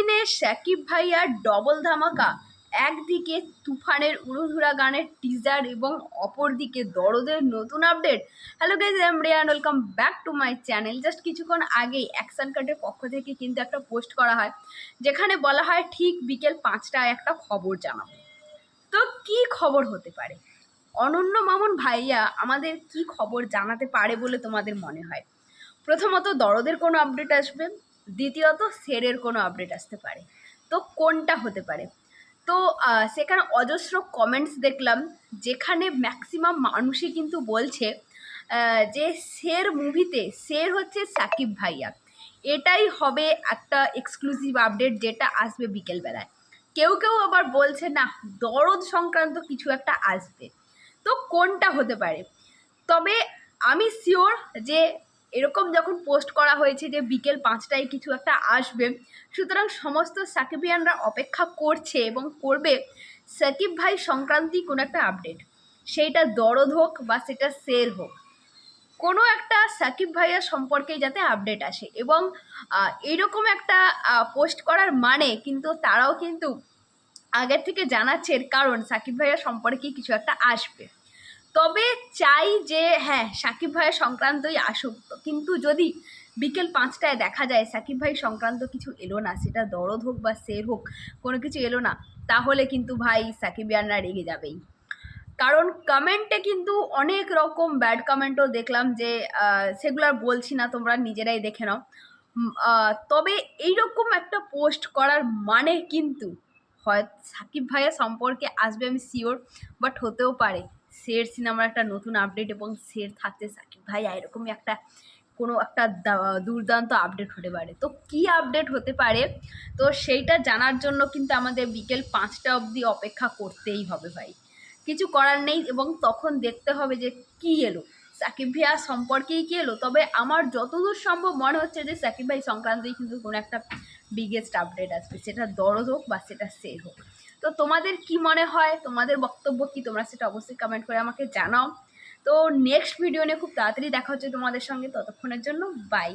দিনে সাকিব ভাইয়ার ডবল ধামাকা, একদিকে তুফানের উড়োধুরা গানের টিজার এবং অপরদিকে দরদের নতুন update hello guys I'm Riyan welcome back to my channel just কিছুক্ষণ আগেই অ্যাকশন কার্ডের পক্ষ থেকে কিন্তু একটা পোস্ট করা হয়, যেখানে বলা হয় ঠিক বিকেল পাঁচটায় একটা খবর জানাব। তো কি খবর হতে পারে? অনন্য মামুন ভাইয়া আমাদের কি খবর জানাতে পারে বলে তোমাদের মনে হয়? প্রথমত দরদের কোনো আপডেট আসবে দ্বিতীয়ত সেরের কোনো আপডেট আসতে পারে। তো কোনটা হতে পারে? তো সেখানে অজস্র কমেন্টস দেখলাম, যেখানে ম্যাক্সিমাম মানুষই কিন্তু বলছে যে শের মুভিতে শের হচ্ছে সাকিব ভাইয়া। এটাই হবে একটা এক্সক্লুসিভ আপডেট যেটা আসবে বিকেলবেলায়। কেউ কেউ আবার বলছে, না, দরদ সংক্রান্ত কিছু একটা আসবে। তো কোনটা হতে পারে? তবে আমি শিওর যে এরকম যখন পোস্ট করা হয়েছে যে বিকেল পাঁচটায় কিছু একটা আসবে, সুতরাং সমস্ত সাকিবিয়ানরা অপেক্ষা করছে এবং করবে সাকিব ভাই সংক্রান্তি কোনো একটা আপডেট সেইটা দরদ হোক বা সেটা সের হোক। কোনো একটা সাকিব ভাইয়া সম্পর্কে যাতে আপডেট আসে এবং এইরকম একটা পোস্ট করার মানে কিন্তু তারাও কিন্তু আগের থেকে জানাচ্ছে এর কারণ সাকিব ভাইয়া সম্পর্কে কিছু একটা আসবে। তবে চাই যে হ্যাঁ সাকিব ভাইয়ের সংক্রান্তই আসুক। কিন্তু যদি বিকেল পাঁচটায় দেখা যায় সাকিব ভাই সংক্রান্ত কিছু এলো না, সেটা দরদ হোক বা সের হোক, কোনো কিছু এলো না, তাহলে কিন্তু ভাই সাকিব সাকিবিয়ানরা রেগে যাবেই। কারণ কমেন্টে কিন্তু অনেক রকম ব্যাড কমেন্টও দেখলাম যে সেগুলো আর বলছি না, তোমরা নিজেরাই দেখে নাও। তবে এইরকম একটা পোস্ট করার মানে কিন্তু হয়, সাকিব ভাইয়া সম্পর্কে আসবে আমি শিওর বাট হতেও পারে। শের সিনেমার একটা নতুন আপডেট এবং শের থাকতে সাকিব। ভাই এরকমই একটা, কোনো একটা দুর্দান্ত আপডেট হতে পারে। তো কী আপডেট হতে পারে? তো সেইটা জানার জন্য কিন্তু আমাদের বিকেল পাঁচটা অবধি অপেক্ষা করতেই হবে ভাই। কিছু করার নেই এবং তখন দেখতে হবে যে কী এলো। সাকিব ভাইয়া সম্পর্কেই কি এলো? তবে আমার যতদূর সম্ভব মনে হচ্ছে যে সাকিব ভাই সংক্রান্তই কিন্তু কোনো একটা বিগেস্ট আপডেট আসবে। সেটা দরদ হোক বা সেটা সের হোক। তো তোমাদের কি মনে হয়? তোমাদের বক্তব্য কি? তোমরা সেটা অবশ্যই কমেন্ট করে আমাকে জানাও। তো নেক্সট ভিডিও নিয়ে খুব তাড়াতাড়ি দেখা হচ্ছে তোমাদের সঙ্গে। ততক্ষণের জন্য বাই